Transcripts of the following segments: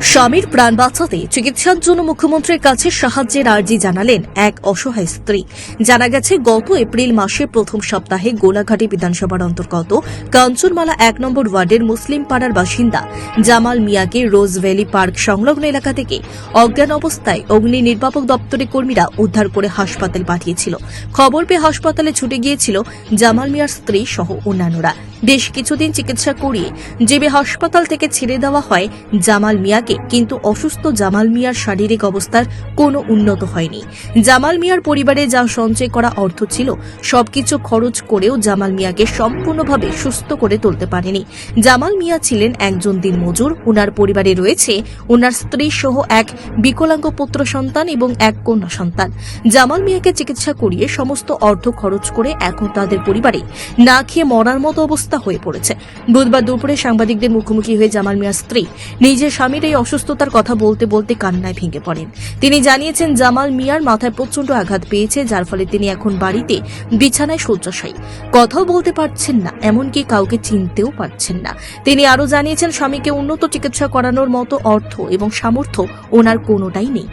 স্বামীর প্রাণ বাঁচাতে চিকিৎসার জন্য মুখ্যমন্ত্রীর কাছে সাহায্যের আর্জি জানালেন এক অসহায় স্ত্রী। জানা গেছে, গত এপ্রিল মাসের প্রথম সপ্তাহে গোলাঘাটি বিধানসভার অন্তর্গত কাঞ্চনমালা এক নম্বর ওয়ার্ডের মুসলিম পাড়ার বাসিন্দা জামাল মিয়াকে রোজ ভ্যালি পার্ক সংলগ্ন এলাকা থেকে অজ্ঞান অবস্থায় অগ্নি নির্বাপক দপ্তরের কর্মীরা উদ্ধার করে হাসপাতাল পাঠিয়েছিল। খবর পেয়ে হাসপাতালে ছুটে গিয়েছিল জামাল মিয়ার স্ত্রী সহ অন্যান্যরা। বেশ কিছুদিন চিকিৎসা করিয়ে জেবে হাসপাতাল থেকে ছেড়ে দেওয়া হয় জামাল মিয়াকে, কিন্তু অসুস্থ জামাল মিয়ার শারীরিক অবস্থার কোনো উন্নত হয়নি। জামাল মিয়ার পরিবারে যা সঞ্চয় করা অর্থ ছিল, সবকিছু খরচ করেও জামাল মিয়াকে সম্পূর্ণভাবে সুস্থ করে তুলতে পারেনি। জামাল মিয়া ছিলেন একজন দিনমজুর ওনার পরিবারে রয়েছে ওনার স্ত্রী সহ এক বিকলাঙ্গ পুত্র সন্তান এবং এক কন্যা সন্তান। জামাল মিয়াকে চিকিৎসা করিয়ে সমস্ত অর্থ খরচ করে এখন তাদের পরিবারে না খেয়ে মরার মতো অবস্থা হয়ে পড়েছে। বুধবার দুপুরে সাংবাদিকদের মুখোমুখি হয়ে জামাল মিয়ার স্ত্রী নিজের স্বামীর এই অসুস্থতার কথা বলতে বলতে কান্নায় ভেঙে পড়েন। তিনি জানিয়েছেন, জামাল মিয়ার মাথায় প্রচণ্ড আঘাত পেয়েছে, যার ফলে তিনি এখন বাড়িতে বিছানায় শয্যাশায়ী কথাও বলতে পারছেন না, এমনকি কাউকে চিনতেও পারছেন না। তিনি আরও জানিয়েছেন, স্বামীকে উন্নত চিকিৎসা করানোর মতো অর্থ এবং সামর্থ্য ওনার কোনোটাই নেই।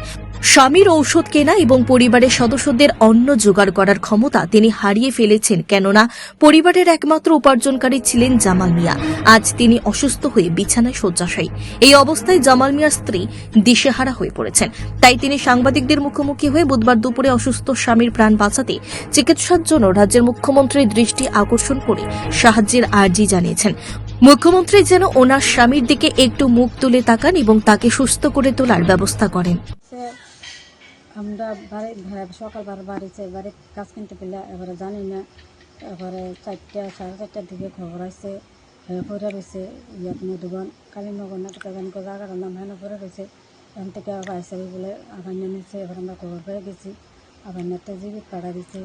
স্বামীর ঔষধ কেনা এবং পরিবারের সদস্যদের অন্ন জোগাড় করার ক্ষমতা তিনি হারিয়ে ফেলেছেন, কেননা পরিবারের একমাত্র উপার্জনকারী ছিলেন জামাল মিয়া। আজ তিনি অসুস্থ হয়ে বিছানায় শয্যাশায়ী। এই অবস্থায় জামাল মিয়ার স্ত্রী দিশেহারা হয়ে পড়েছেন। তাই তিনি সাংবাদিকদের মুখোমুখি হয়ে বুধবার দুপুরে অসুস্থ স্বামীর প্রাণ বাঁচাতে চিকিৎসার জন্য রাজ্যের মুখ্যমন্ত্রীর দৃষ্টি আকর্ষণ করে সাহায্যের আর্জি জানিয়েছেন। মুখ্যমন্ত্রী যেন ওনার স্বামীর দিকে একটু মুখ তুলে তাকান এবং তাকে সুস্থ করে তোলার ব্যবস্থা করেন। আমরা বাড়ি ভা- সকালবেলা বাড়ি চাই বাড়ি কাজ কিনতে পেলে এবারে জানি না। এবারে চারটা সাড়ে চারটার দিকে খবর আসছে পড়ে রয়েছে ইয়াত মধুবন কালীনগর নাটক জানি কো জায়গার নাম হেন পড়ে রয়েছে। এখান থেকে আবার আইসারি বলে আবার নিয়েছে এবার আমরা খবর পেয়ে গেছি। আবার নেতে জীবিত পাড়া দিছে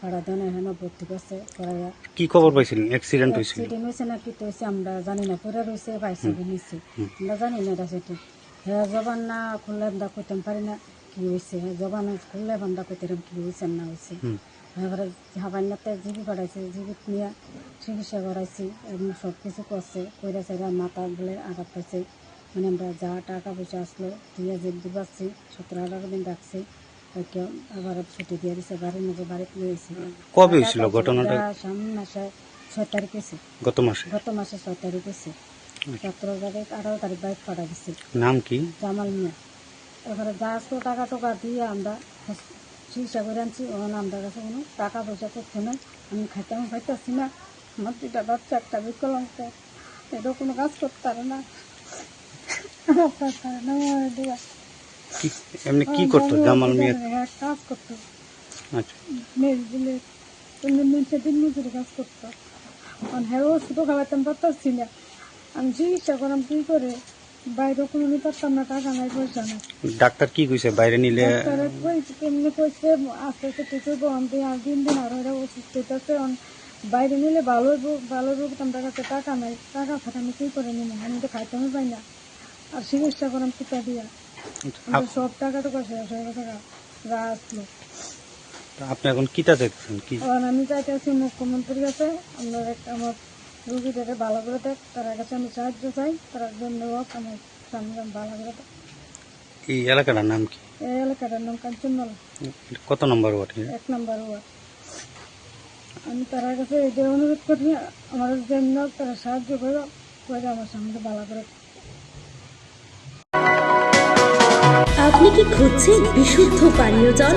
পাড়া দেন হেন ভর্তি করছে পড়াইয়া কি খবর পাইছিলেন? অ্যাক্সিডেন্ট হয়েছিল অ্যাক্সিডেন্ট হয়েছে না কি হয়েছে আমরা জানি না পড়ে রয়েছে পাইছে নিচ্ছে আমরা জানি না এটা সেটা হ্যাঁ জবান না খুললে আমরা কইতাম পারি না। কি হয়েছে হ্যাঁ জবান খুললে কি হয়েছে না হয়েছে হাবান্নাতে জিবি জিবি নিয়ে চিকিৎসা করাইছি এবং সব কিছু করছে কইরা মাথা বলে আঘাত পাইছে। মানে আমরা যা টাকা পয়সা আসলো দিয়ে সতেরো আঠারো দিন রাখছি আবার ছুটি দিয়ে দিছে বাড়ির মধ্যে বাড়িতে কবে হয়েছিল ঘটনাটা? সামনে মাসে ছয় তারিখ হয়েছে গত মাসে? গত মাসে ছয় তারিখ হয়েছে সতেরো তারিখ আঠারো তারিখ বাইক পাঠা দিচ্ছে নাম কি? জামাল মিয়া। এবারে যা আসতো টাকা টোকা দিয়ে আমরা চিকিৎসা করে আনছি ওখানে আমাদের কাছে কোনো টাকা পয়সা করছে না আমি খাইতেও খাইতেছি না। আমার দুটা বাচ্চা একটা বিকলাঙ্গ। এটা কোনো কাজ করতে পারে না। কাজ পারে না, আমার দিয়া। কি এমনি কি করতো? জামাল মিয়া? হ্যাঁ, কাজ করতো। আচ্ছা। মেয়ে দিলে এমনি মানুষের দিন মজুরি কাজ করতো। কারণ হ্যাঁ ওষুধ খাওয়াতাম পারতাছি না আমি চিকিৎসা করলাম কি করে? বাইরে কোনো নিতে পারতাম না টাকা নাই পয়সা নাই। ডাক্তার কি কইছে? বাইরে নিলে ডাক্তারে কইছে কেমনি কইছে আস্তে আস্তে ঠিক হইব আমি আর দিন দিন আরও এরা ওষুধ খেতেছে বাইরে নিলে ভালো হইব ভালো হইব আমার কাছে টাকা নাই। টাকা ফাটা আমি কি করে নিব আমি তো খাইতে আমি পাই না। আর চিকিৎসা করলাম টিকা দিয়া সব টাকা টুকা হয়ে গেছে গা। যা আসলো। আপনি এখন কিতা দেখছেন কি আমি চাইতেছি মুখ্যমন্ত্রীর কাছে। একটা আমার রুগীদের ভালো করে দেখ তার কাছে আমি সাহায্য চাই তার জন্য হোক আমার স্বামী ভালো করে দেখ। এই এলাকাটার নাম কি? এই এলাকাটার নাম কাঞ্চনমালা কত নম্বর ওয়ার্ড এক নম্বর ওয়ার্ড। আমি তার কাছে এটা অনুরোধ করি আমার জন্য তারা সাহায্য করো করে আমার স্বামীকে ভালো করে আপনি কি খুঁজছেন বিশুদ্ধ পানীয় জল?